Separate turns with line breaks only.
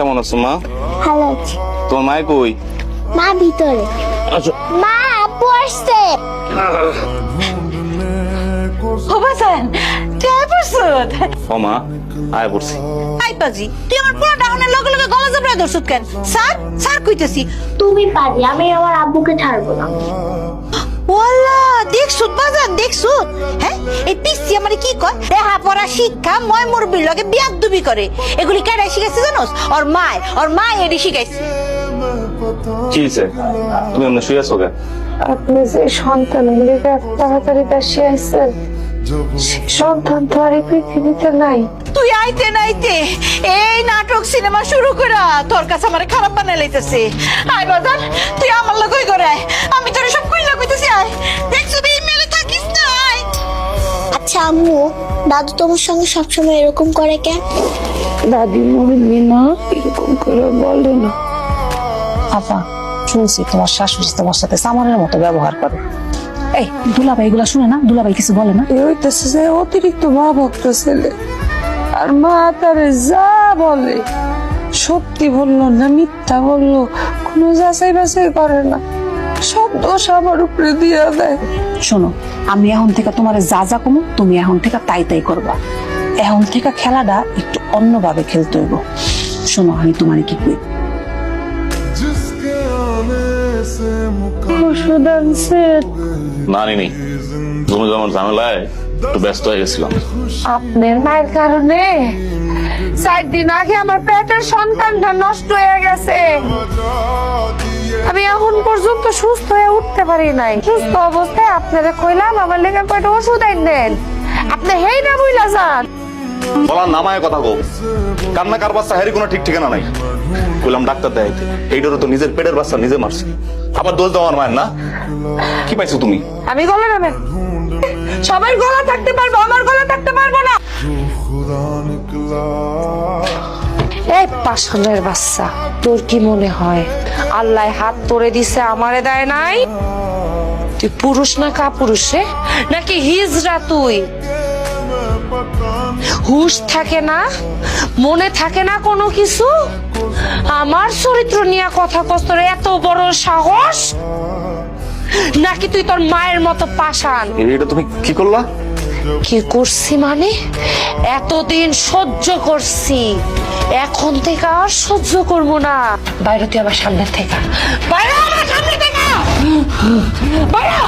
কেমন আছো মা?
ভালো আছি।
তোমার মায় কই?
মা ভিতরে।
আচ্ছা
মা আব্বু আসছে।
হবাসান টের পড়ছুত
ও মা আয় পড়ছি।
আই পাজি তুই আমার পুরো ডাউনের লগে লগে গলা জবড়া ধরছুত কেন? স্যার স্যার কইতেছি।
তুমি পারি আমি আমার আব্বুকে ছাড়বো না।
ওয়াল্লা দেখছুত বাজান দেখছুত হ্যাঁ? এই পিসি আমারে কি কয়? দেহা পড়া শিক্ষা ময় মুরবির লগে বিয়াদ দুবি করে। এগুলি কেডাই শিখাইছে জানোস? ওর মায় ওর মায় এডি শিখাইছে।
কি তুমি এমনি শুয়ে আছো কেন?
আপনি যে সন্তান তাড়াতাড়ি সন্তান তো আর এই পৃথিবীতে নাই।
তুই আইতে নাইতে এই নাটক সিনেমা শুরু করা তোর কাছে আমারে খারাপ বানাই লাইতেছে। আয় বাজান তুই আমার লগই করে আমি তোর
আচ্ছা আম্মু দাদু তোমার সঙ্গে সবসময় এরকম করে কেন
দাদি মরলি না এরকম করে বলে না।
আপা শুনছি তোমার শাশুড়ি তোমার সাথে সামানের মতো ব্যবহার করে। এই দুলাভাই এগুলা শুনে না? দুলাভাই কিছু বলে না?
এ হইতেছে যে অতিরিক্ত মা ভক্ত ছেলে। আর মা তারে যা বলে সত্যি বলল না মিথ্যা বলল কোনো যাচাই বাছাই করে না। সব দোষ আমার উপরে দিয়ে দেয়।
শোনো আমি এখন থেকে তোমার যা যা কমো তুমি এখন থেকে তাই তাই করবা। এখন থেকে খেলাটা একটু অন্যভাবে খেলতে হইব। শোনো আমি তোমার কি কই?
না তুমি ঝামেলায় একটু ব্যস্ত হয়ে গেছিলাম।
আপনার মায়ের কারণে চার দিন আগে আমার পেটের সন্তানটা নষ্ট হয়ে গেছে। পর্যন্ত সুস্থ হয়ে উঠতে পারি নাই। সুস্থ অবস্থায় আপনারা কইলাম আমার লেগে কয়টা ওষুধ আইনেন আপনি হেই না বইলা যান।
বলার নামায় কথা কো কান্না কার বাচ্চা হ্যারি কোনো ঠিক ঠিকানা নাই। কইলাম ডাক্তার দেয় এইটারও তো নিজের পেটের বাচ্চা নিজে মারছে। আবার দোষ দেওয়ার মায়ের না? কি পাইছো তুমি?
আমি গলা নামেন সবাই গলা থাকতে পারব আমার গলা থাকতে পারব না। পাশানের বাচ্চা। তোর কি মনে হয়? আল্লাহ হাত তোরে দিছে, আমারে দেয় নাই? তুই পুরুষ না কা পুরুষে নাকি হিজরা তুই? হুশ থাকে না? মনে থাকে না কোনো কিছু? আমার চরিত্র নিয়ে কথা কস্তর এত বড় সাহস? নাকি তুই তোর মায়ের মতো পাষাণ?
এটা তুমি কি করলা?
কি করছি মানে? এতদিন সহ্য করছি। এখন থেকে আর সহ্য করব না। বাইরে তুই আমার সামনে থেকে। বাইরে আমার সামনে থেকে! বাইরে!